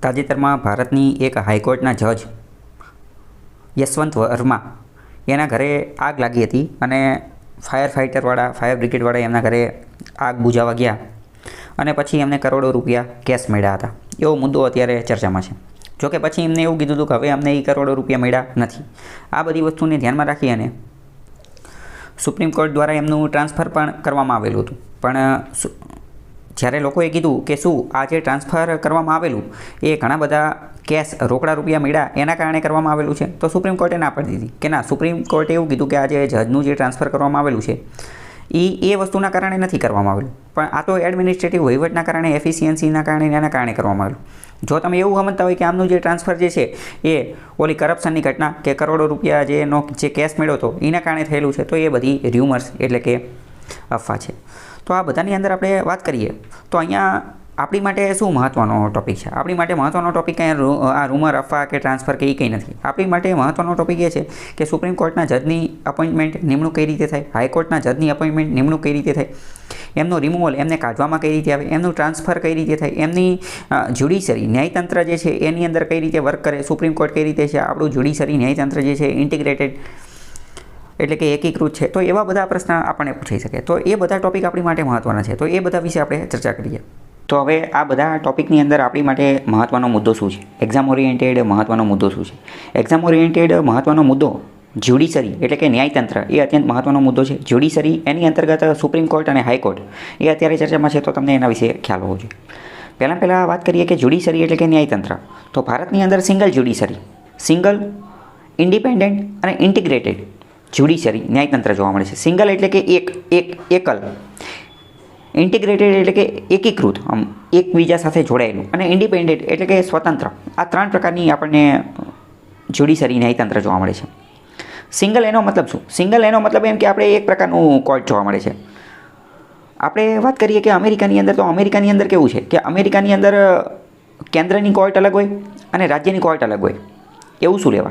તાજેતરમાં ભારતની એક હાઈકોર્ટના જજ યશવંત વર્મા એના ઘરે આગ લાગી હતી અને ફાયર ફાઇટરવાળા ફાયર બ્રિગેડવાળા એમના ઘરે આગ બુજાવા ગયા અને પછી એમને કરોડો રૂપિયા કેશ મળ્યા હતા. એવો મુદ્દો અત્યારે ચર્ચામાં છે. જોકે પછી એમને એવું કીધું હતું કે હવે અમને એ કરોડો રૂપિયા મળ્યા નથી. આ બધી વસ્તુને ધ્યાનમાં રાખી અને સુપ્રીમ કોર્ટ દ્વારા એમનું ટ્રાન્સફર પણ કરવામાં આવેલું હતું. પણ જ્યારે લોકોએ કીધું કે શું આ જે ટ્રાન્સફર કરવામાં આવેલું, એ ઘણા બધા કેશ રોકડા રૂપિયા મળ્યા એના કારણે કરવામાં આવેલું છે? તો સુપ્રીમ કોર્ટે ના પાડી દીધી. કે ના, સુપ્રીમ કોર્ટે એવું કીધું કે આ જે જજનું જે ટ્રાન્સફર કરવામાં આવેલું છે એ એ વસ્તુના કારણે નથી કરવામાં આવેલું. પણ આ તો એડમિનિસ્ટ્રેટિવ વહીવટના કારણે, એફિશિયન્સીના કારણે એના કારણે કરવામાં આવેલું. જો તમે એવું સમજતા હોય કે આમનું જે ટ્રાન્સફર જે છે, એ ઓલી કરપ્શનની ઘટના કે કરોડો રૂપિયા જેનો જે કેશ મળ્યો હતો, એના કારણે થયેલું છે, તો એ બધી ર્યુમર્સ એટલે કે અફવા છે. તો આ બધાની અંદર આપણે વાત કરીએ, તો અહીંયા આપણી માટે શું મહત્ત્વનો ટોપિક છે? આપણી માટે મહત્ત્વનો ટોપિક કંઈ આ રૂમર અફવા કે ટ્રાન્સફર કે એ કંઈ નથી. આપણી માટે મહત્ત્વનો ટોપિક એ છે કે સુપ્રીમ કોર્ટના જજની અપોઇન્ટમેન્ટ નિમણૂક કઈ રીતે થાય? હાઈકોર્ટના જજની અપોઇન્ટમેન્ટ નિમણૂક કઈ રીતે થાય? એમનો રિમૂવલ એમને કાઢવામાં કઈ રીતે આવે? એમનું ટ્રાન્સફર કઈ રીતે થાય? એમની જ્યુડિશરી ન્યાયતંત્ર જે છે, એની અંદર કઈ રીતે વર્ક કરે? સુપ્રીમ કોર્ટ કઈ રીતે છે? આપણું જ્યુડિશરી ન્યાયતંત્ર જે છે ઇન્ટિગ્રેટેડ એટલે કે એકીકૃત છે. તો એવા બધા પ્રશ્ન આપણને પૂછાઈ શકે. તો એ બધા ટોપિક આપણી માટે મહત્ત્વના છે. તો એ બધા વિશે આપણે ચર્ચા કરીએ. તો હવે આ બધા ટોપિકની અંદર આપણી માટે મહત્ત્વનો મુદ્દો શું છે? એક્ઝામ ઓરિએન્ટેડ મહત્ત્વનો મુદ્દો શું છે? એક્ઝામ ઓરિએન્ટેડ મહત્ત્વનો મુદ્દો જ્યુડિશરી એટલે કે ન્યાયતંત્ર એ અત્યંત મહત્ત્વનો મુદ્દો છે. જ્યુડિશરી એની અંતર્ગત સુપ્રીમ કોર્ટ અને હાઈકોર્ટ એ અત્યારે ચર્ચામાં છે. તો તમને એના વિશે ખ્યાલ હોવો જોઈએ. પહેલાં પહેલાં વાત કરીએ કે જ્યુડિશરી એટલે કે ન્યાયતંત્ર. તો ભારતની અંદર સિંગલ જ્યુડિશરી સિંગલ ઇન્ડિપેન્ડન્ટ અને ઇન્ટિગ્રેટેડ જ્યુડિશરી ન્યાયતંત્ર જોવા મળે છે. સિંગલ એટલે કે એક એક, એકલ. ઇન્ટિગ્રેટેડ એટલે કે એકીકૃત, આમ એકબીજા સાથે જોડાયેલું. અને ઇન્ડિપેન્ડન્ટ એટલે કે સ્વતંત્ર. આ ત્રણ પ્રકારની આપણને જ્યુડિશરી ન્યાયતંત્ર જોવા મળે છે. સિંગલ એનો મતલબ શું? સિંગલ એનો મતલબ એમ કે આપણે એક પ્રકારનું કોર્ટ જોવા મળે છે. આપણે વાત કરીએ કે અમેરિકાની અંદર, તો અમેરિકાની અંદર કેવું છે? કે અમેરિકાની અંદર કેન્દ્રની કોર્ટ અલગ હોય અને રાજ્યની કોર્ટ અલગ હોય. એવું શું લેવા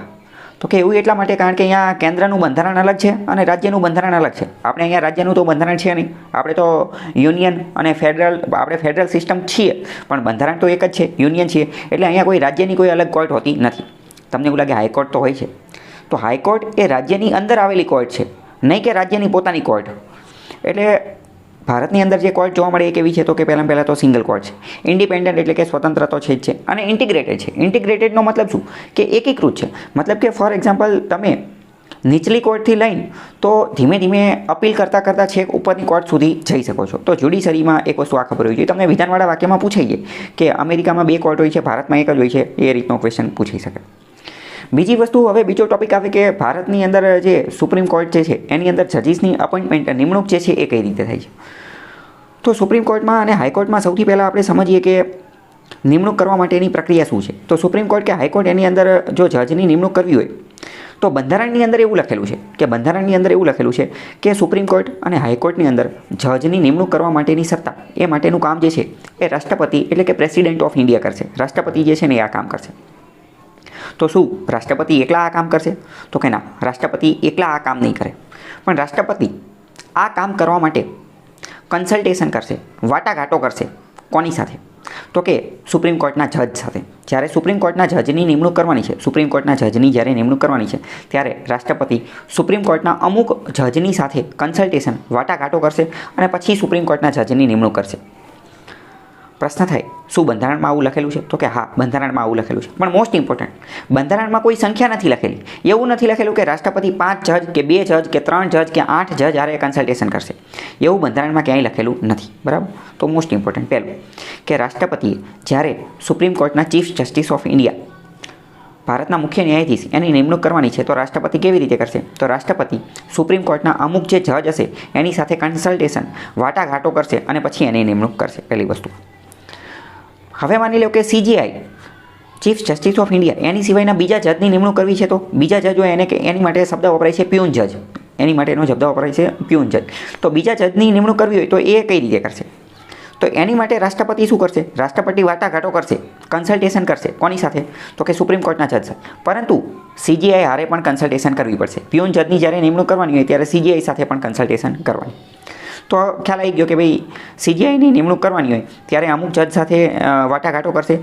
તો કે એવું એટલા માટે કારણ કે અહીંયા કેન્દ્રનું બંધારણ અલગ છે અને રાજ્યનું બંધારણ અલગ છે. આપણે અહીંયા રાજ્યનું તો બંધારણ છે નહીં. આપણે તો યુનિયન અને ફેડરલ, આપણે ફેડરલ સિસ્ટમ છીએ, પણ બંધારણ તો એક જ છે, યુનિયન છીએ. એટલે અહીંયા કોઈ રાજ્યની કોઈ અલગ કોર્ટ હોતી નથી. તમને એવું લાગે હાઈકોર્ટ તો હોય છે. તો હાઈકોર્ટ એ રાજ્યની અંદર આવેલી કોર્ટ છે, નહીં કે રાજ્યની પોતાની કોર્ટ. એટલે ભારતની અંદર જે કોર્ટ જોવા મળે એ કેવી છે તો કે પહેલાં પહેલાં તો સિંગલ કોર્ટ છે. ઇન્ડિપેન્ડન્ટ એટલે કે સ્વતંત્ર તો છે જ છે. અને ઇન્ટિગ્રેટેડ છે. ઇન્ટિગ્રેટેડનો મતલબ શું? કે એકીકૃત છે. મતલબ કે ફોર એક્ઝામ્પલ તમે નીચલી કોર્ટથી લઈને તો ધીમે ધીમે અપીલ કરતાં કરતાં છેક ઉપરની કોર્ટ સુધી જઈ શકો છો. તો જ્યુડિશરીમાં એક વસ્તુ આ ખબર હોવી જોઈએ. તમને વિધાનવાળા વાક્યમાં પૂછાઈએ કે અમેરિકામાં બે કોર્ટ હોય છે, ભારતમાં એક જ હોય છે, એ રીતનો ક્વેશ્ચન પૂછી શકે. બીજી વસ્તુ હવે બીજો ટોપિક આવે કે ભારતની અંદર જે સુપ્રીમ કોર્ટ જે છે, એની અંદર જજીસની અપોઇન્ટમેન્ટ નિમણૂક જે છે એ કઈ રીતે થાય છે? તો સુપ્રીમ કોર્ટમાં અને હાઈકોર્ટમાં સૌથી પહેલાં આપણે સમજીએ કે નિમણૂક કરવા માટેની પ્રક્રિયા શું છે? તો સુપ્રીમ કોર્ટ કે હાઈકોર્ટ એની અંદર જો જજની નિમણૂક કરવી હોય, તો બંધારણની અંદર એવું લખેલું છે કે બંધારણની અંદર એવું લખેલું છે કે સુપ્રીમ કોર્ટ અને હાઈકોર્ટની અંદર જજની નિમણૂક કરવા માટેની સત્તા, એ માટેનું કામ જે છે, એ રાષ્ટ્રપતિ એટલે કે પ્રેસિડેન્ટ ઓફ ઇન્ડિયા કરશે. રાષ્ટ્રપતિ જે છે ને એ આ કામ કરશે. તો શું? રાષ્ટ્રપતિ એકલા આ કામ કરશે? તો કે ના, રાષ્ટ્રપતિ એકલા આ કામ નહીં કરે. પણ રાષ્ટ્રપતિ આ કામ કરવા માટે કન્સલ્ટેશન કરશે, વાટાઘાટો કરશે, કોની સાથે? તો કે સુપ્રીમ કોર્ટના જજ સાથે. જ્યારે સુપ્રીમ કોર્ટના જજની નિમણૂક કરવાની છે, સુપ્રીમ કોર્ટના જજની જ્યારે નિમણૂક કરવાની છે, ત્યારે રાષ્ટ્રપતિ સુપ્રીમ કોર્ટના અમુક જજની સાથે કન્સલ્ટેશન, વાટાઘાટો કરશે અને પછી સુપ્રીમ કોર્ટના જજની નિમણૂક કરશે. પ્રશ્ન થાય, શું બંધારણમાં આવું લખેલું છે? તો કે હા, બંધારણમાં આવું લખેલું છે. પણ મોસ્ટ ઇમ્પોર્ટન્ટ બંધારણમાં કોઈ સંખ્યા નથી લખેલી. એવું નથી લખેલું કે રાષ્ટ્રપતિ પાંચ જજ કે બે જજ કે ત્રણ જજ કે આઠ જજ આરે કન્સલ્ટેશન કરશે. એવું બંધારણમાં ક્યાંય લખેલું નથી. બરાબર? તો મોસ્ટ ઇમ્પોર્ટન્ટ પહેલું, કે રાષ્ટ્રપતિએ જ્યારે સુપ્રીમ કોર્ટના ચીફ જસ્ટિસ ઓફ ઇન્ડિયા ભારતના મુખ્ય ન્યાયાધીશ, એની નિમણૂક કરવાની છે, તો રાષ્ટ્રપતિ કેવી રીતે કરશે? તો રાષ્ટ્રપતિ સુપ્રીમ કોર્ટના અમુક જે જજ હશે, એની સાથે કન્સલ્ટેશન વાટાઘાટો કરશે અને પછી એની નિમણૂક કરશે. પહેલી વસ્તુ. હવે માની લો કે CJI chief justice of India એની સિવાયના બીજા જજની નિમણૂક કરવી છે તો બીજા જજ હોય એને કે એની માટે શબ્દ વપરાય છે પ્યુન જજ. એની માટેનો શબ્દ વપરાય છે પ્યુન જજ. તો બીજા જજની નિમણૂક કરવી હોય તો એ કઈ રીતે કરશે? તો એની માટે રાષ્ટ્રપતિ શું કરશે? રાષ્ટ્રપતિ વાટાઘાટો કરશે કન્સલ્ટેશન કરશે, કોની સાથે? તો કે સુપ્રીમ કોર્ટના જજ સાથે. પરંતુ સીજીઆઈ હારે પણ કન્સલ્ટેશન કરવી પડશે. પ્યુન જજની જ્યારે નિમણૂક કરવાની હોય ત્યારે સીજીઆઈ સાથે પણ કન્સલ્ટેશન કરવાની. તો ખ્યાલ આવી ગયો કે ભાઈ સીજીઆઈની નિમણૂક કરવાની હોય. ત્યારે અમુક જજ સાથે વાટાઘાટો કરશે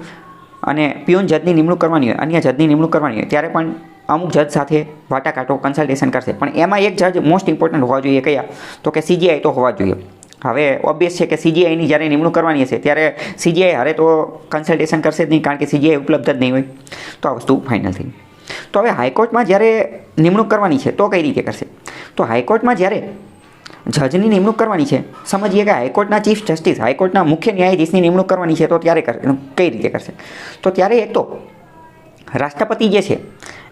અને પ્યુન જજની નિમણૂક કરવાની હોય, અન્ય જજની નિમણૂક કરવાની હોય, ત્યારે પણ અમુક જજ સાથે વાટાઘાટો કન્સલ્ટેશન કરશે. પણ એમાં એક જજ મોસ્ટ ઇમ્પોર્ટન્ટ હોવા જોઈએ કયા? તો કે સીજીઆઈ તો હોવા જોઈએ. હવે ઓબ્વિયસ છે કે સીજીઆઈની જ્યારે નિમણૂક કરવાની હશે, ત્યારે સીજીઆઈ હારે તો કન્સલ્ટેશન કરશે જ નહીં, કારણ કે સીજીઆઈ ઉપલબ્ધ જ નહીં હોય. તો આ વસ્તુ ફાઇનલ થઈ તો હવે હાઈકોર્ટમાં જ્યારે નિમણૂક કરવાની છે, તો કઈ રીતે કરશે? તો હાઈકોર્ટમાં જ્યારે જજની નિમણૂક કરવાની છે. સમજીએ કે હાઈકોર્ટના ચીફ જસ્ટિસ, હાઈકોર્ટના મુખ્ય ન્યાયાધીશની નિમણૂક કરવાની છે તો ત્યારે કઈ રીતે કરશે? તો ત્યારે એક તો રાષ્ટ્રપતિ જે છે,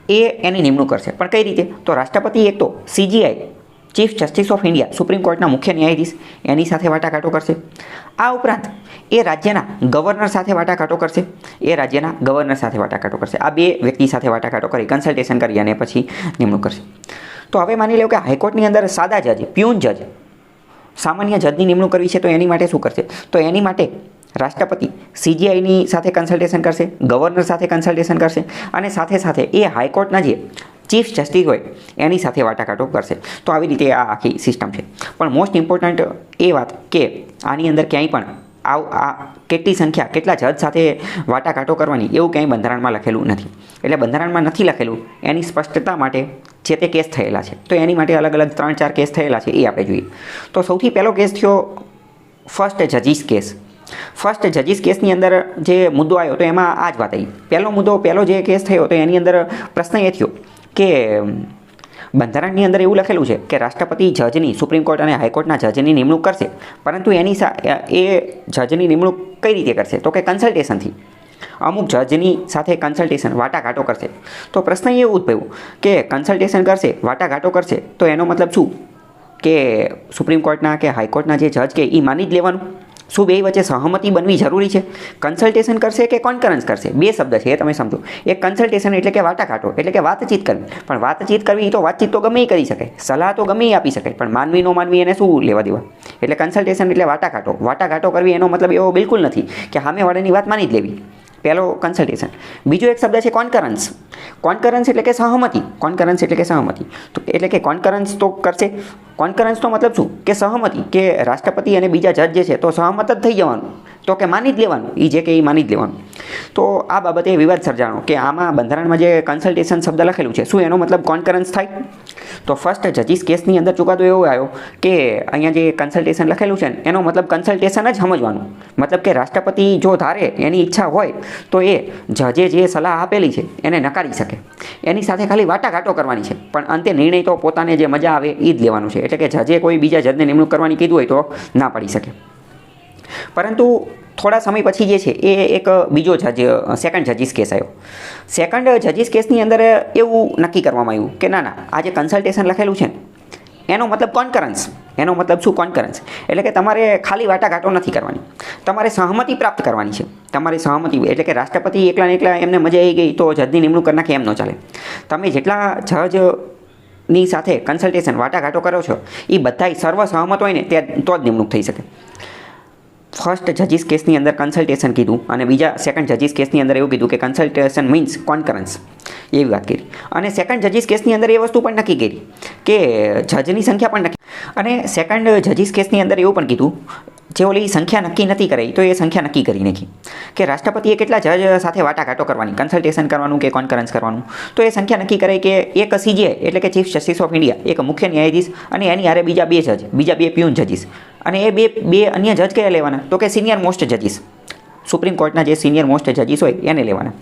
એ એની નિમણૂક કરશે. પણ કઈ રીતે? તો રાષ્ટ્રપતિ એક તો CJI, chief justice of India, supreme કોર્ટના મુખ્ય ન્યાયાધીશ, એની સાથે વાટાઘાટો કરશે. આ ઉપરાંત એ રાજ્યના ગવર્નર સાથે વાટાઘાટો કરશે. એ રાજ્યના ગવર્નર સાથે વાટાઘાટો કરશે. આ બે વ્યક્તિ સાથે વાટાઘાટો કરી, કન્સલ્ટેશન કરી અને પછી નિમણૂક કરશે. તો હવે માની લો કે હાઈકોર્ટની અંદર સાદા જજ, પ્યુન જજ, સામાન્ય જજની નિમણૂક કરવી છે તો એની માટે શું કરશે? તો એની માટે રાષ્ટ્રપતિ સીજીઆઈની સાથે કન્સલ્ટેશન કરશે ગવર્નર સાથે કન્સલ્ટેશન કરશે અને સાથે સાથે એ હાઈકોર્ટના જે ચીફ જસ્ટિસ હોય એની સાથે વાટાઘાટો કરશે. તો આવી રીતે આ આખી સિસ્ટમ છે. પણ મોસ્ટ ઇમ્પોર્ટન્ટ એ વાત કે આની અંદર ક્યાંય પણ આ કેટલી સંખ્યા, કેટલા જજ સાથે વાટાઘાટો કરવાની એવું ક્યાંય બંધારણમાં લખેલું નથી. એટલે બંધારણમાં નથી લખેલું, એની સ્પષ્ટતા માટે જે તે કેસ થયેલા છે. તો એની માટે અલગ અલગ ત્રણ ચાર કેસ થયેલા છે એ આપણે જોઈએ. તો સૌથી પહેલો કેસ થયો ફર્સ્ટ જજીસ કેસ. ફર્સ્ટ જજીસ કેસની અંદર જે મુદ્દો આવ્યો તો એમાં આ જ વાત આવી. પહેલો મુદ્દો, પહેલો જે કેસ થયો તો એની અંદર પ્રશ્ન એ થયો કે બંધારણની અંદર એવું લખેલું છે કે રાષ્ટ્રપતિ જજની, સુપ્રીમ કોર્ટ અને હાઈકોર્ટના જજની નિમણૂક કરશે. પરંતુ એની સા, એ જજની નિમણૂક કઈ રીતે કરશે? તો કે કન્સલ્ટેશનથી. અમુક જજની સાથે કન્સલ્ટેશન વાટાઘાટો કરશે. તો પ્રશ્ન એ ઉદ્ભવ્યો કે કન્સલ્ટેશન કરશે, વાટાઘાટો કરશે, તો એનો મતલબ શું? કે સુપ્રીમ કોર્ટના કે હાઈકોર્ટના જે જજ કે એ માની જ લેવાનું? શું બે વચ્ચે સહમતિ બનવી જરૂરી છે? કન્સલ્ટેશન કરશે કે કોન્ફરન્સ કરશે? બે શબ્દ છે, એ તમે સમજો. એક કન્સલ્ટેશન એટલે કે વાટાઘાટો, એટલે કે વાતચીત કરવી. પણ વાતચીત કરવી, તો વાતચીત તો ગમે કરી શકે. સલાહ તો ગમે આપી શકે, પણ માનવી, નો માનવી એને શું લેવા દેવા? એટલે કન્સલ્ટેશન એટલે વાટાઘાટો. વાટાઘાટો કરવી એનો મતલબ એવો બિલકુલ નથી કે સામેવાળાની વાત માની જ લેવી. પહેલો કન્સલ્ટેશન બીજો એક શબ્દ છે કોન્કરન્સ કોન્કરન્સ એટલે કે સહમતિ. કોન્કરન્સ એટલે કે સહમતિ. તો એટલે કે કોન્કરન્સ તો કરશે. કોન્કરન્સનો મતલબ શું? કે સહમતિ. કે રાષ્ટ્રપતિ અને બીજા જજ જે છે તો સહમત જ થઈ જવાનું. તો કે માની જ લેવાનું એ જે કે એ માની જ લેવાનું. તો આ બાબતે વિવાદ સર્જાણો, કે આમાં બંધારણમાં જે કન્સલ્ટેશન શબ્દ લખેલું છે, શું એનો મતલબ કોન્કરન્સ થાય? તો ફર્સ્ટ જજીસ કેસની અંદર ચુકાદો એવો આવ્યો કે અહીંયા જે કન્સલ્ટેશન લખેલું છે, એનો મતલબ કન્સલ્ટેશન જ સમજવાનું. મતલબ કે રાષ્ટ્રપતિ જો ધારે, એની ઈચ્છા હોય, તો એ જજે જે સલાહ આપેલી છે, એને નકારી શકે. એની સાથે ખાલી વાટાઘાટો કરવાની છે, પણ અંતે નિર્ણય તો પોતાને જે મજા આવે એ જ લેવાનું છે. એટલે કે જજે કોઈ બીજા જજને નિમણૂક કરવાની કીધું હોય તો ના પાડી શકે. પરંતુ થોડા સમય પછી જે છે, એ એક બીજો જજ સેકન્ડ જજીસ કેસ આવ્યો સેકન્ડ જજીસ કેસની અંદર એવું નક્કી કરવામાં આવ્યું કે ના ના, આ જે કન્સલ્ટેશન લખેલું છે, એનો મતલબ કોન્કરન્સ એનો મતલબ શું કોન્કરન્સ એટલે કે તમારે ખાલી વાટાઘાટો નથી કરવાની. તમારે સહમતિ પ્રાપ્ત કરવાની છે. તમારી સહમતિ, એટલે કે રાષ્ટ્રપતિ એકલા ને એકલા એમને મજા આવી ગઈ તો જજની નિમણૂક કરી નાખે એમ ન ચાલે. તમે જેટલા જજની સાથે કન્સલ્ટેશન વાટાઘાટો કરો છો એ બધાય સર્વ સહમત હોય ને, ત્યાં તો જ નિમણૂક થઈ શકે. ફર્સ્ટ જજીસ કેસની અંદર કન્સલ્ટેશન કીધું અને બીજા સેકન્ડ જજીસ કેસની અંદર એવું કીધું કે કન્સલ્ટેશન મીન્સ કોન્ફરન્સ એવી વાત કરી. અને સેકન્ડ જજીસ કેસની અંદર એ વસ્તુ પણ નક્કી કરી કે જજની સંખ્યા પણ નક્કી. અને સેકન્ડ જજીસ કેસની અંદર એવું પણ કીધું જે ઓલી સંખ્યા નક્કી નથી કરી તો એ સંખ્યા નક્કી કરી નાખી. કે રાષ્ટ્રપતિએ કેટલા જજ સાથે વાટાઘાટો કરવાની કન્સલ્ટેશન કરવાનું કે કોન્ફરન્સ કરવાનું? તો એ સંખ્યા નક્કી કરે કે એક સીજીઆઈ એટલે કે ચીફ જસ્ટિસ ઓફ ઇન્ડિયા એક મુખ્ય ન્યાયાધીશ અને એની હારે બીજા બે જજ, બીજા બે પ્યુન જજીસ અને એ બે બે અન્ય જજ કયા લેવાના? તો કે સિનિયર મોસ્ટ જજીસ સુપ્રીમ કોર્ટના જે સિનિયર મોસ્ટ જજીસ હોય, એને લેવાના.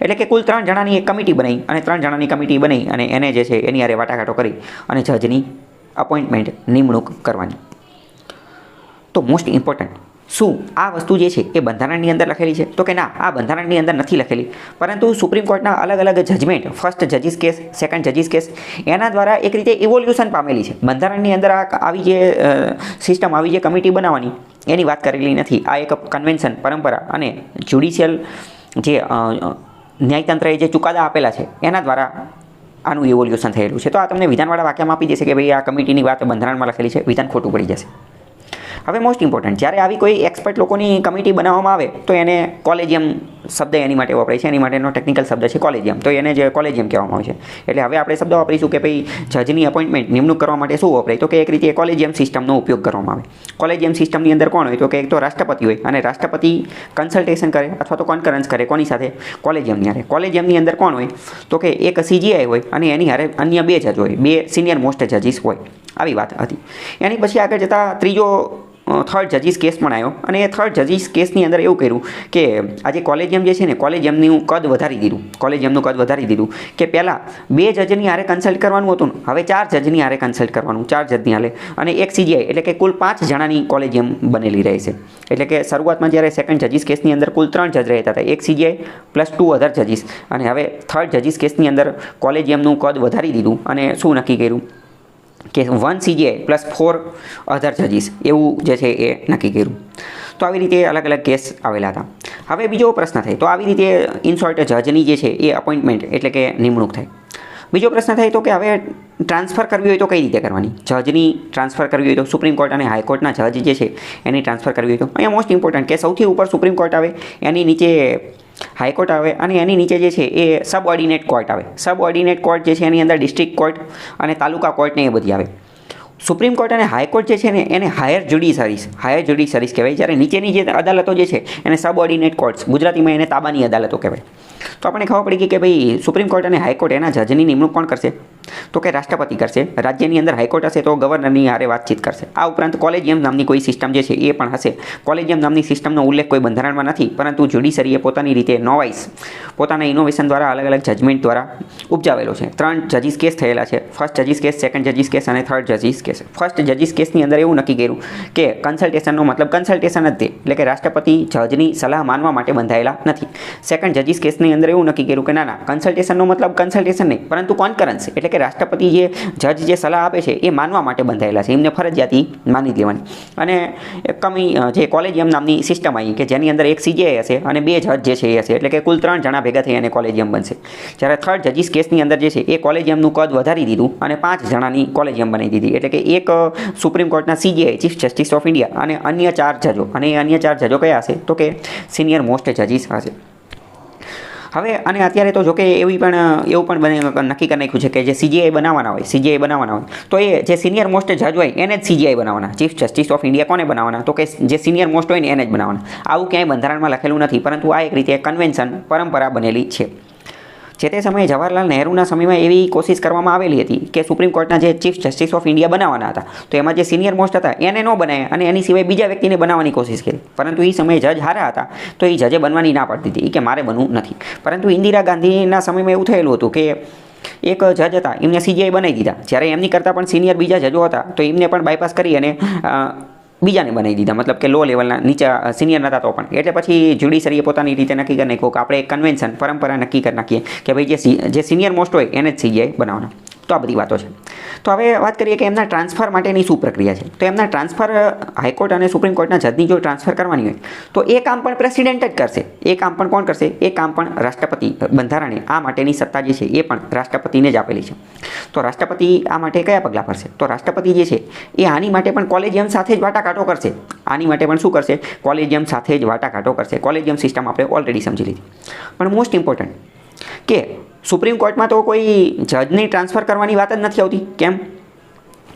એટલે કે કુલ ત્રણ જણાની એક કમિટી બનાવી અને ત્રણ જણાની કમિટી બનાવી અને એને જે છે, એની હારે વાટાઘાટો કરી અને જજની અપોઇન્ટમેન્ટ નિમણૂક કરવાની. તો મોસ્ટ ઇમ્પોર્ટન્ટ શું આ વસ્તુ જે છે એ બંધારણની અંદર લખેલી છે? તો કે ના, આ બંધારણની અંદર નથી લખેલી. પરંતુ સુપ્રીમ કોર્ટના અલગ અલગ જજમેન્ટ ફર્સ્ટ જજીસ કેસ સેકન્ડ જજીસ કેસ એના દ્વારા એક રીતે ઇવોલ્યુશન પામેલી છે. બંધારણની અંદર આ આવી જે સિસ્ટમ આવી જે કમિટી બનાવવાની, એની વાત કરેલી નથી. આ એક કન્વેન્શન પરંપરા અને જ્યુડિશિયલ જે ન્યાયતંત્રએ જે ચુકાદા આપેલા છે, એના દ્વારા આનું ઇવોલ્યુશન થયેલું છે. તો આ તમને વિધાનવાળા વાક્યમાં આપી દેશે કે ભાઈ આ કમિટીની વાત બંધારણમાં લખેલી છે, વિધાન ખોટું પડી જશે. હવે મોસ્ટ ઇમ્પોર્ટન્ટ જ્યારે આવી કોઈ એક્સપર્ટ લોકોની કમિટી બનાવવામાં આવે, તો એને કોલેજિયમ શબ્દ એની માટે વપરાય છે. એની માટેનો ટેકનિકલ શબ્દ છે કોલેજિયમ તો એને જે કોલેજિયમ કહેવામાં આવે છે. એટલે હવે આપણે શબ્દ વાપરીશું કે ભાઈ જજની અપોઇન્ટમેન્ટ નિમણૂક કરવા માટે શું વપરાય? તો કે એક રીતે કોલેજિયમ સિસ્ટમનો ઉપયોગ કરવામાં આવે. કોલેજિયમ સિસ્ટમની અંદર કોણ હોય? તો કે એક તો રાષ્ટ્રપતિ હોય અને રાષ્ટ્રપતિ કન્સલ્ટેશન કરે અથવા તો કોન્ફરન્સ કરે કોની સાથે? કોલેજિયમની હારે. કોલેજિયમની અંદર કોણ હોય? તો કે એક સીજીઆઈ હોય અને એની હારે અન્ય બે જજ હોય. બે સિનિયર મોસ્ટ જજીસ હોય. આવી વાત હતી. એની પછી આગળ જતાં ત્રીજો થર્ડ જજીસ કેસ પણ આવ્યો. અને એ થર્ડ જજીસ કેસની અંદર એવું કર્યું કે આજે કોલેજિયમ જે છે ને કોલેજિયમનું કદ વધારી દીધું. કોલેજિયમનું કદ વધારી દીધું કે પહેલાં બે જજની આરે કન્સલ્ટ કરવાનું હતું ને, હવે ચાર જજની આરે કન્સલ્ટ કરવાનું, ચાર જજની આલે અને એક સીજીઆઈ એટલે કે કુલ પાંચ જણાની કોલેજિયમ બનેલી રહે છે. એટલે કે શરૂઆતમાં જ્યારે સેકન્ડ જજીસ કેસની અંદર કુલ ત્રણ જજ રહેતા હતા, એક સીજીઆઈ પ્લસ ટુ અધર જજીસ અને હવે થર્ડ જજીસ કેસની અંદર કોલેજિયમનું કદ વધારી દીધું અને શું નક્કી કર્યું? કે one CJI plus four other જજીસ, એવું જે છે એ નક્કી કર્યું. તો આવી રીતે અલગ અલગ કેસ આવેલા હતા. હવે બીજો પ્રશ્ન થાય, તો આવી રીતે ઇનશોર્ટ જજની જે છે એ અપોઇન્ટમેન્ટ એટલે કે નિમણૂક થાય. બીજો પ્રશ્ન થાય તો કે હવે ટ્રાન્સફર કરવી હોય તો કઈ રીતે કરવાની? જજની ટ્રાન્સફર કરવી હોય તો સુપ્રીમ કોર્ટ અને હાઈકોર્ટના જજ જે છે એની ટ્રાન્સફર કરવી હોય તો? અહીંયા મોસ્ટ ઇમ્પોર્ટન્ટ કે સૌથી ઉપર સુપ્રીમ કોર્ટ આવે, એની નીચે હાઈકોર્ટ આવે અને એની નીચે જે છે એ સબ ઓર્ડિનેટ કોર્ટ આવે. સબ ઓર્ડિનેટ કોર્ટ જે છે એની અંદર ડિસ્ટ્રિક્ટ કોર્ટ અને તાલુકા કોર્ટને એ બધી આવે. સુપ્રીમ કોર્ટ અને હાઈકોર્ટ જે છે ને એને હાયર જ્યુડિશરીસ હાયર જ્યુડિશરીસ કહેવાય. જ્યારે નીચેની જે અદાલતો જે છે એને સબ ઓર્ડિનેટ કોર્ટ્સ ગુજરાતીમાં એને તાબાની અદાલતો કહેવાય. તો આપણને ખબર પડી ગઈ કે ભાઈ સુપ્રીમ કોર્ટ અને હાઈકોર્ટ એના જજની નિમણૂક કોણ કરશે? તો કે રાષ્ટ્રપતિ કરશે. રાજ્યની અંદર હાઈકોર્ટ હશે તો ગવર્નરની હારે વાતચીત કરશે. આ ઉપરાંત કોલેજિયમ નામની કોઈ સિસ્ટમ જે છે એ પણ હશે. કોલેજિયમ નામની સિસ્ટમનો ઉલ્લેખ કોઈ બંધારણમાં નથી, પરંતુ જ્યુડિશરીએ પોતાની રીતે નોવાઇસ પોતાના ઇનોવેશન દ્વારા અલગ અલગ જજમેન્ટ દ્વારા ઉપજાવેલો છે. ત્રણ જજીસ કેસ થયેલા છે. ફર્સ્ટ જજીસ કેસ સેકન્ડ જજીસ કેસ અને થર્ડ જજીસ કેસ ફર્સ્ટ જજીસ કેસની અંદર એવું નક્કી કર્યું કે કન્સલ્ટેશનનો મતલબ કન્સલ્ટેશન જ તે. એટલે કે રાષ્ટ્રપતિ જજની સલાહ માનવા માટે બંધાયેલા નથી. સેકન્ડ જજીસ કેસની અંદર એવું નક્કી કર્યું કે ના ના કન્સલ્ટેશનનો મતલબ કન્સલ્ટેશન નહીં, પરંતુ કોન્કરન્સ એટલે કે રાષ્ટ્રપતિ જે જજ જે સલાહ આપે છે એ માનવા માટે બંધાયેલા છે. એમને ફરજિયાતી માની લેવાની. અને કમી જે કોલેજિયમ નામની સિસ્ટમ આવી કે જેની અંદર એક સીજીઆઈ હશે અને બે જજ જે છે એ હશે, એટલે કે કુલ ત્રણ જણા ભેગા થઈ અને કોલેજિયમ બનશે. જ્યારે થર્ડ જજીસ કેસની અંદર જે છે એ કોલેજિયમનું કદ વધારી દીધું અને પાંચ જણાની કોલેજિયમ બનાવી દીધી. એટલે કે એક સુપ્રીમ કોર્ટના CJI chief justice of India અને અન્ય ચાર જજો. અને અન્ય ચાર જજો કયા હશે? તો કે સિનિયર મોસ્ટ જજીસ હશે. હવે અને અત્યારે તો જોકે એવી પણ, એવું પણ બને, નક્કી કરી નાખ્યું છે કે જે સીજીઆઈ બનાવવાના હોય સીજીઆઈ બનાવવાના હોય, તો એ જે સિનિયર મોસ્ટ જજ હોય, એને જ સીજીઆઈ બનાવવાના. ચીફ જસ્ટિસ ઓફ ઇન્ડિયા કોને બનાવવાના? તો કે જે સિનિયર મોસ્ટ હોય ને, એને જ બનાવવાના. આવું ક્યાંય બંધારણમાં લખેલું નથી, પરંતુ આ એક રીતે કન્વેન્શન પરંપરા બનેલી છે. જે તે સમયે જવાહરલાલ નહેરુના સમયમાં એવી કોશિશ કરવામાં આવેલી હતી કે સુપ્રીમ કોર્ટના જે ચીફ જસ્ટિસ ઓફ ઇન્ડિયા બનાવવાના હતા. તો એમાં જે સિનિયર મોસ્ટ હતા, એને ન બનાવ્યા અને એની સિવાય બીજા વ્યક્તિને બનાવવાની કોશિશ કરી. પરંતુ એ સમયે જજ હારા હતા, તો એ જજે બનવાની ના પાડતી હતી કે મારે બનવું નથી. પરંતુ ઇન્દિરા ગાંધીના સમયમાં એવું થયેલું હતું કે એક જજ હતા, એમને સીજીઆઈ બનાવી દીધા. જ્યારે એમની કરતાં પણ સિનિયર બીજા જજો હતા, તો એમને પણ બાયપાસ કરી અને બીજાને બનાવી દીધા. મતલબ કે લો લેવલના નીચે સિનિયર નહોતા તો પણ. એટલે પછી જ્યુડિશરીએ પોતાની રીતે નક્કી કરી નાખ્યું કે આપણે એક કન્વેન્શન પરંપરા નક્કી કરી નાખીએ કે ભાઈ જે જે સિનિયર મોસ્ટ હોય એને જ સીજીઆઈ બનાવવાના. તો આ બધી વાતો છે. તો હવે વાત કરીએ કે એમના ટ્રાન્સફર માટેની શું પ્રક્રિયા છે. તો એમના ટ્રાન્સફર હાઈકોર્ટ અને સુપ્રીમ કોર્ટના જજની જો ટ્રાન્સફર કરવાની હોય, તો એ કામ પણ પ્રેસિડેન્ટ જ કરશે. એ કામ પણ કોણ કરશે? એ કામ પણ રાષ્ટ્રપતિ બંધારણે. આ માટેની સત્તા જે છે, એ પણ રાષ્ટ્રપતિને જ આપેલી છે. તો રાષ્ટ્રપતિ આ માટે કયા પગલાં ભરશે? તો રાષ્ટ્રપતિ જે છે, એ આની માટે પણ કોલેજિયમ સાથે જ વાટાઘાટો કરશે. આની માટે પણ શું કરશે? કોલેજિયમ સાથે જ વાટાઘાટો કરશે. કોલેજિયમ સિસ્ટમ આપણે ઓલરેડી સમજી લીધી. પણ મોસ્ટ ઇમ્પોર્ટન્ટ, કે સુપ્રીમ કોર્ટમાં તો કોઈ જજની ટ્રાન્સફર કરવાની વાત જ નથી આવતી. કેમ?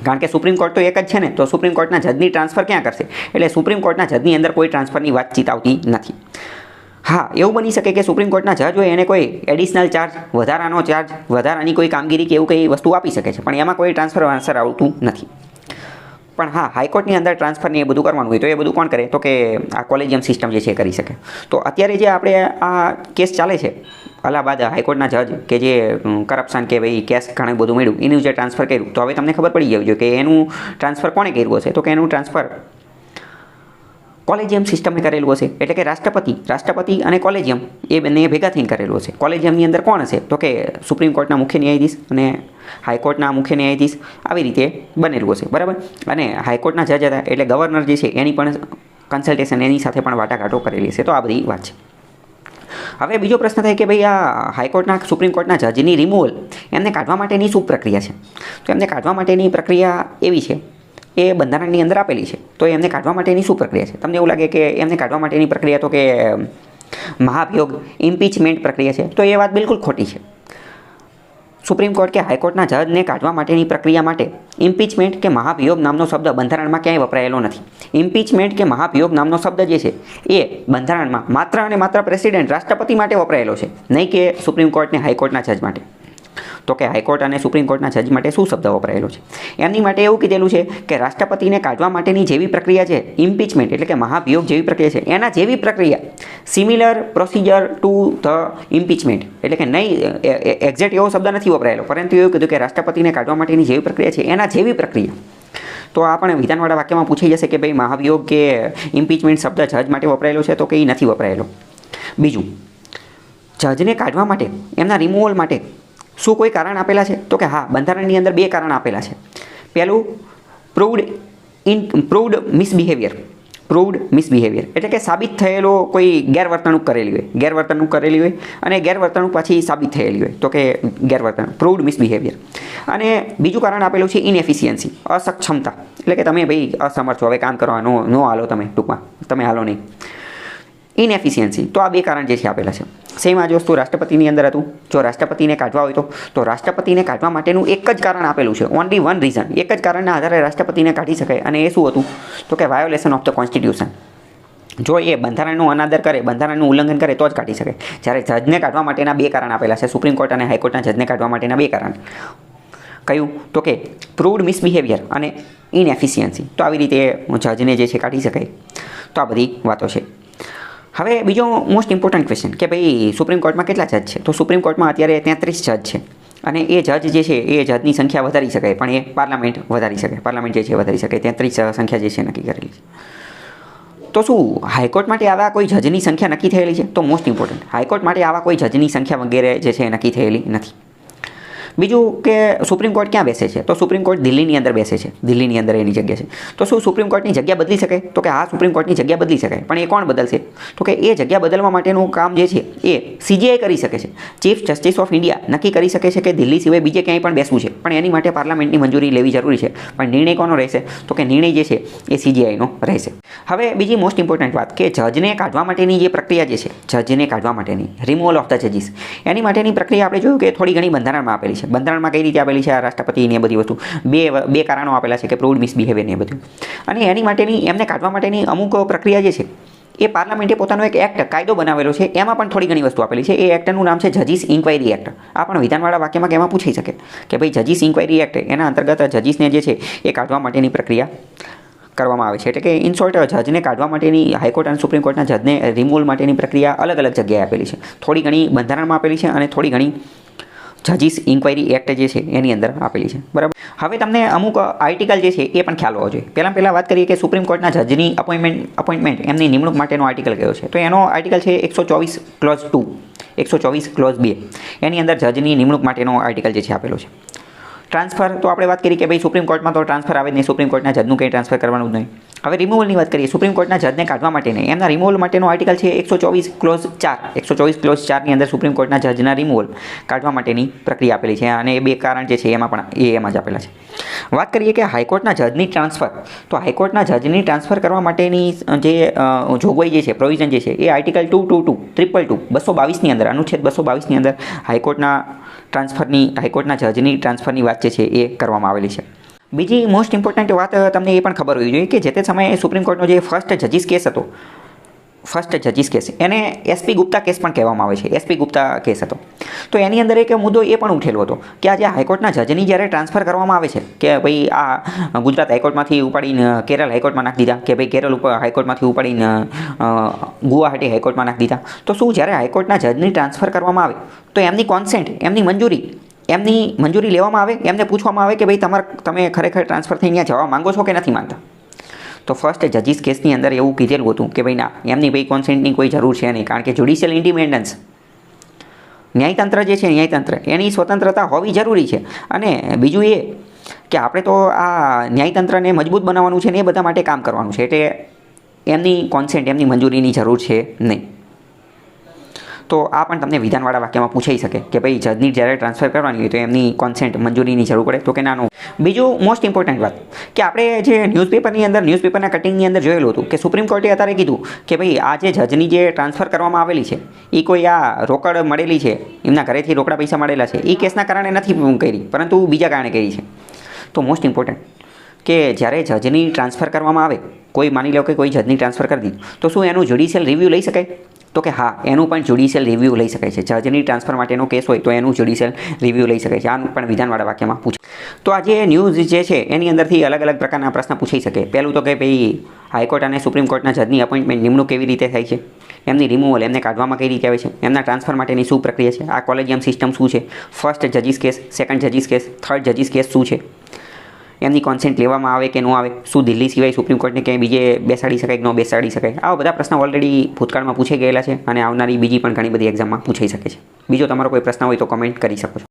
કારણ કે સુપ્રીમ કોર્ટ તો એક જ છે ને, તો સુપ્રીમ કોર્ટના જજની ટ્રાન્સફર ક્યાં કરશે? એટલે સુપ્રીમ કોર્ટના જજની અંદર કોઈ ટ્રાન્સફરની વાતચીત આવતી નથી. હા, એવું બની શકે કે સુપ્રીમ કોર્ટના જજ હોય એને કોઈ એડિશનલ ચાર્જ વધારાનો ચાર્જ વધારાની કોઈ કામગીરી કે એવું કંઈ વસ્તુ આપી શકે છે, પણ એમાં કોઈ ટ્રાન્સફર આન્સર આવતું નથી. પણ હા હાઈકોર્ટની અંદર ટ્રાન્સફરને એ બધું કરવાનું હોય તો એ બધું કોણ કરે? તો કે આ કોલેજિયમ સિસ્ટમ જે છે એ કરી શકે. તો અત્યારે જે આપણે આ કેસ ચાલે છે અલ્હાબાદ હાઈકોર્ટના જજ કે જે કરપ્શન કે ભાઈ કેસ ઘણું બધું મળ્યું, એનું જે ટ્રાન્સફર કર્યું. તો હવે તમને ખબર પડી જવી કે એનું ટ્રાન્સફર કોણે કર્યું હશે? તો કે એનું ટ્રાન્સફર કોલેજિયમ સિસ્ટમે કરેલું હશે. એટલે કે રાષ્ટ્રપતિ રાષ્ટ્રપતિ અને કોલેજિયમ એ બંને ભેગા થઈને કરેલું હશે. કોલેજિયમની અંદર કોણ હશે? તો કે સુપ્રીમ કોર્ટના મુખ્ય ન્યાયાધીશ અને હાઈકોર્ટના મુખ્ય ન્યાયાધીશ આવી રીતે બનેલું હશે. બરાબર? અને હાઈકોર્ટના જજ હતા, એટલે ગવર્નર જે છે, એની પણ કન્સલ્ટેશન એની સાથે પણ વાટાઘાટો કરેલી હશે તો આ બધી વાત છે. હવે બીજો પ્રશ્ન થાય કે ભાઈ આ હાઈકોર્ટના સુપ્રીમ કોર્ટના જજની રિમૂવલ એમને કાઢવા માટેની શું પ્રક્રિયા છે? તો એમને કાઢવા માટેની પ્રક્રિયા એવી છે, એ બંધારણની અંદર આપેલી છે. તો એમને કાઢવા માટેની શું પ્રક્રિયા છે? તમને એવું લાગે કે એમને કાઢવા માટેની પ્રક્રિયા તો કે, મહાભિયોગ ઇમ્પીચમેન્ટ પ્રક્રિયા છે? તો એ વાત બિલકુલ ખોટી છે. સુપ્રીમ કોર્ટ કે હાઈકોર્ટના જજને કાઢવા માટેની પ્રક્રિયા માટે ઇમ્પીચમેન્ટ કે મહાભિયોગ નામનો શબ્દ બંધારણમાં ક્યાંય વપરાયેલો નથી. ઇમ્પીચમેન્ટ કે મહાભિયોગ નામનો શબ્દ જે છે, એ બંધારણમાં માત્ર અને માત્ર પ્રેસિડેન્ટ, રાષ્ટ્રપતિ માટે વપરાયેલો છે, નહીં કે સુપ્રીમ કોર્ટ ને હાઈકોર્ટના જજ માટે. તો કે હાઈકોર્ટ અને સુપ્રીમ કોર્ટના જજ માટે શું શબ્દ વપરાયેલો છે? એમની માટે એવું કીધેલું છે કે રાષ્ટ્રપતિને કાઢવા માટેની જેવી પ્રક્રિયા છે ઇમ્પીચમેન્ટ એટલે કે મહાભિયોગ જેવી પ્રક્રિયા છે. એના જેવી પ્રક્રિયા similar procedure to the impeachment એટલે કે નહીં એક્ઝેક્ટ એવો શબ્દ નથી વપરાયેલો. પરંતુ એવું કીધું કે રાષ્ટ્રપતિને કાઢવા માટેની જેવી પ્રક્રિયા છે, એના જેવી પ્રક્રિયા. તો આ પણ વિધાનવાળા વાક્યમાં પૂછી જશે કે ભાઈ મહાભિયોગ કે ઇમ્પીચમેન્ટ શબ્દ જજ માટે વપરાયેલો છે તો કે એ નથી વપરાયેલો. બીજું, જજને કાઢવા માટે, એમના રિમૂવલ માટે શું કોઈ કારણ આપેલા છે? તો કે હા, બંધારણની અંદર બે કારણ આપેલા છે. પહેલું proved in proved misbehaviour proved misbehaviour એટલે કે સાબિત થયેલો કોઈ ગેરવર્તણૂક કરેલી હોય. ગેરવર્તણૂક કરેલી હોય અને ગેરવર્તણૂક પાછી સાબિત થયેલી હોય. તો કે ગેરવર્તણૂક પ્રૂવડ મિસબિહેવિયર અને બીજું કારણ આપેલું છે ઇનએફિશિયન્સી અસક્ષમતા. એટલે કે તમે ભાઈ અસમર્થ છો. હવે કામ કરવા નો નો હાલો તમે ટૂંકમાં. તમે હાલો નહીં. ઇનએફિશિયન્સી તો આ બે કારણ જે છે આપેલા છે. સેમ આ જ વસ્તુ રાષ્ટ્રપતિની અંદર હતું. જો રાષ્ટ્રપતિને કાઢવા હોય તો તો રાષ્ટ્રપતિને કાઢવા માટેનું એક જ કારણ આપેલું છે. ઓનલી વન રીઝન એક જ કારણના આધારે રાષ્ટ્રપતિને કાઢી શકાય. અને એ શું હતું? તો કે વાયોલેશન ઓફ ધ કોન્સ્ટિટ્યુશન જો એ બંધારણનું અનાદર કરે, બંધારણનું ઉલ્લંઘન કરે, તો જ કાઢી શકે જ્યારે જજને કાઢવા માટેના બે કારણ આપેલા છે. સુપ્રીમ કોર્ટ અને હાઈકોર્ટના જજને કાઢવા માટેના બે કારણ. કયું? તો કે પ્રૂવડ મિસબિહેવિયર અને ઇનએફિશિયન્સી તો આવી રીતે જજને જે છે કાઢી શકાય. તો આ બધી વાતો છે. હવે બીજો મોસ્ટ ઇમ્પોર્ટન્ટ ક્વેશ્ચન કે ભાઈ સુપ્રીમ કોર્ટમાં કેટલા જજ છે? તો સુપ્રીમ કોર્ટમાં અત્યારે તેત્રીસ જજ છે. અને એ જજ જે છે, એ જજની સંખ્યા વધારી શકાય, પણ એ પાર્લામેન્ટ વધારી શકે પાર્લામેન્ટ જે છે વધારી શકે તેત્રીસ સંખ્યા જે છે નક્કી કરેલી છે. તો શું, હાઈકોર્ટ માટે આવા કોઈ જજની સંખ્યા નક્કી થયેલી છે? તો મોસ્ટ ઇમ્પોર્ટન્ટ હાઈકોર્ટ માટે આવા કોઈ જજની સંખ્યા વગેરે જે છે નક્કી થયેલી નથી. બીજું કે સુપ્રીમ કોર્ટ ક્યાં બેસે છે? તો સુપ્રીમ કોર્ટ દિલ્હીની અંદર બેસે છે. દિલ્હીની અંદર એની જગ્યા છે. તો શું સુપ્રીમ કોર્ટની જગ્યા બદલી શકાય? તો કે હા, સુપ્રીમ કોર્ટની જગ્યા બદલી શકાય. પણ એ કોણ બદલશે? તો કે એ જગ્યા બદલવા માટેનું કામ જે છે, એ સીજીઆઈ કરી શકે છે. ચીફ જસ્ટિસ ઓફ ઇન્ડિયા નક્કી કરી શકે છે કે દિલ્હી સિવાય બીજે ક્યાંય પણ બેસવું છે. પણ એની માટે પાર્લામેન્ટની મંજૂરી લેવી જરૂરી છે. પણ નિર્ણય કોનો રહેશે? તો કે નિર્ણય જે છે, એ સીજીઆઈનો રહેશે. હવે બીજી મોસ્ટ ઇમ્પોર્ટન્ટ વાત કે જજને કાઢવા માટેની જે પ્રક્રિયા જે છે, જજને કાઢવા માટેની રિમૂવલ ઓફ ધ જજીસ એની માટેની પ્રક્રિયા આપણે જોયું કે થોડી ઘણી બંધારણમાં આપેલી છે. બંધારણમાં કઈ રીતે આપેલી છે આ રાષ્ટ્રપતિની એ બધી વસ્તુ? બે બે કારણો આપેલા છે કે પ્રૂવડ મિસબિહેવિયર ને બધું. અને એની માટેની, એમને કાઢવા માટેની અમુક પ્રક્રિયા જે છે, એ પાર્લામેન્ટે પોતાનો એક એક્ટ કાયદો બનાવેલો છે. એમાં પણ થોડી ઘણી વસ્તુ આપેલી છે. એ એક્ટનું નામ છે જજીસ ઇન્ક્વાયરી એક્ટ. આ પણ વિધાનવાળા વાક્યમાં કે એમાં પૂછી શકે? કે ભાઈ જજીસ ઇન્ક્વાયરી એક્ટ, એના અંતર્ગત જજીસને જે છે, એ કાઢવા માટેની પ્રક્રિયા કરવામાં આવે છે. એટલે કે ઇન જજને કાઢવા માટેની હાઈકોર્ટ અને સુપ્રીમ કોર્ટના જજને રિમૂવલ માટેની પ્રક્રિયા અલગ અલગ જગ્યાએ આપેલી છે. થોડી ઘણી બંધારણમાં આપેલી છે અને થોડી ઘણી જજીસ ઇન્ક્વાયરી એક્ટ જે છે એની અંદર આપેલી છે. બરાબર? હવે તમને અમુક આર્ટિકલ જે છે એ પણ ખ્યાલ હોવો જોઈએ. પહેલાં પહેલાં વાત કરીએ કે સુપ્રીમ કોર્ટના જજની અપોઇન્ટમેન્ટ અપોઇન્ટમેન્ટ એમની નિમણૂક માટેનો આર્ટિકલ કયો છે? તો એનો આર્ટિકલ છે એકસો ચોવીસ ક્લોઝ ટુ એકસો ચોવીસ ક્લોઝ બે. એની અંદર જજની નિમણૂક માટેનો આર્ટિકલ જે છે આપેલો છે. ટ્રાન્સફર તો આપણે વાત કરી કે ભાઈ સુપ્રીમ કોર્ટમાં તો ટ્રાન્સફર આવે જ નહીં. સુપ્રીમ કોર્ટના જજનું કંઈ ટ્રાન્સફર કરવાનું જ નહીં. હવે રિમૂવલની વાત કરીએ સુપ્રીમ કોર્ટના જજને કાઢવા માટે નહીં એમના રિમૂવલ માટેનો આર્ટિકલ છે એકસો ચોવીસ ક્લોઝ ચાર. એકસો ચોવીસ ક્લોઝ ચારની અંદર સુપ્રીમ કોર્ટના જજના રિમૂવલ કાઢવા માટેની પ્રક્રિયા આપેલી છે. અને એ બે કારણ જે છે, એમાં પણ એ એમાં જ આપેલા છે. વાત કરીએ કે હાઈકોર્ટના જજની ટ્રાન્સફર તો હાઈકોર્ટના જજની ટ્રાન્સફર કરવા માટેની જે જોગવાઈ જે છે પ્રોવિઝન જે છે, એ article two two two triple two બસો બાવીસની અંદર, અનુચ્છેદ બસો બાવીસની અંદર હાઈકોર્ટના ટ્રાન્સફરની હાઈકોર્ટના જજની ટ્રાન્સફરની વાત જે છે, એ કરવામાં આવેલી છે. બીજી મોસ્ટ ઇમ્પોર્ટન્ટ વાત તમને એ પણ ખબર હોવી જોઈએ કે જે તે સમયે સુપ્રીમ કોર્ટનો જે ફર્સ્ટ જજીસ કેસ હતો ફર્સ્ટ જજીસ કેસ એને એસપી ગુપ્તા કેસ પણ કહેવામાં આવે છે એસપી ગુપ્તા કેસ હતો. તો એની અંદર એક મુદ્દો એ પણ ઉઠેલો હતો કે આજે હાઈકોર્ટના જજની જ્યારે ટ્રાન્સફર કરવામાં આવે છે, કે ભાઈ આ ગુજરાત હાઈકોર્ટમાંથી ઉપાડીને, કેરળ હાઈકોર્ટમાં નાખી દીધા, કે ભાઈ કેરળ ઉપર હાઈકોર્ટમાંથી ઉપાડીને ગુવાહાટી હાઈકોર્ટમાં નાખી દીધા. તો શું જ્યારે હાઈકોર્ટના જજની ટ્રાન્સફર કરવામાં આવે, તો એમની કોન્સેન્ટ એમની મંજૂરી એમની મંજૂરી લેવામાં આવે, એમને પૂછવામાં આવે કે ભાઈ તમારે, તમે ખરેખર ટ્રાન્સફર થઈ અહીંયા જવા માંગો છો કે નથી માગતા? તો ફર્સ્ટ જજીસ કેસની અંદર એવું કીધેલું હતું કે ભાઈ ના, એમની ભાઈ કોન્સેન્ટની કોઈ જરૂર છે નહીં, કારણ કે જ્યુડિશિયલ ઇન્ડિપેન્ડન્સ ન્યાયતંત્ર જે છે, ન્યાયતંત્ર, એની સ્વતંત્રતા હોવી જરૂરી છે. અને બીજું એ કે આપણે તો આ ન્યાયતંત્રને મજબૂત બનાવવાનું છે ને એ બધા માટે કામ કરવાનું છે, એટલે એમની કોન્સેન્ટ એમની મંજૂરીની જરૂર છે નહીં. તો આ પણ તમને વિધાનવાળા વાક્યમાં પૂછાઈ શકે કે ભાઈ જજની જ્યારે ટ્રાન્સફર કરવાની હોય તો એમની કોન્સેન્ટ મંજૂરીની જરૂર પડે તો કે નાનું. બીજું મોસ્ટ ઇમ્પોર્ટન્ટ વાત, કે આપણે જે ન્યૂઝપેપરની અંદર ન્યૂઝપેપરના કટિંગની અંદર જોયેલું હતું કે સુપ્રીમ કોર્ટે અત્યારે કીધું કે ભાઈ આ જે જજની જે ટ્રાન્સફર કરવામાં આવેલી છે એ કોઈ આ રોકડ મળેલી છે, એમના ઘરેથી રોકડા પૈસા મળેલા છે એ કેસના કારણે નથી કરી, પરંતુ બીજા કારણે કરી છે. તો મોસ્ટ ઇમ્પોર્ટન્ટ કે જ્યારે જજની ટ્રાન્સફર કરવામાં આવે, કોઈ માની લો કે કોઈ જજની ટ્રાન્સફર કરી દીધું, તો શું એનું જ્યુડિશિયલ રિવ્યૂ લઈ શકાય? તો કે હા, એનું પણ જ્યુડિશિયલ રિવ્યૂ લઈ શકાય છે. જજની ટ્રાન્સફર માટેનો કેસ હોય તો એનું જ્યુડિશિયલ રિવ્યૂ લઈ શકે છે. આનું પણ વિધાનવાળા વાક્યમાં પૂછે. તો આ જે ન્યૂઝ જે છે, એની અંદરથી અલગ અલગ પ્રકારના પ્રશ્ન પૂછાઈ શકે. પહેલું તો કે ભાઈ, હાઈકોર્ટ અને સુપ્રીમ કોર્ટના જજની અપોઇન્ટમેન્ટ નિમણૂક કેવી રીતે થાય છે? એમની રિમૂવલ એમને કાઢવામાં કઈ રીતે આવે છે? એમના ટ્રાન્સફર માટેની શું પ્રક્રિયા છે? આ કોલેજિયમ સિસ્ટમ શું છે? ફર્સ્ટ જજીસ case second જજીસ case third જજીસ case શું છે? એમની કોન્સેન્ટ લેવામાં આવે કે ન આવે, શું દિલ્હી સિવાય સુપ્રીમ કોર્ટને ક્યાંય બીજે બેસાડી શકાય કે ન બેસાડી શકાય? આવા બધા પ્રશ્નો ઓલરેડી ભૂતકાળમાં પૂછાઈ ગયેલા છે અને આવનારી બીજી પણ ઘણી બધી એક્ઝામમાં પૂછાઈ શકે છે. બીજો તમારો કોઈ પ્રશ્ન હોય તો કમેન્ટ કરી શકો છો.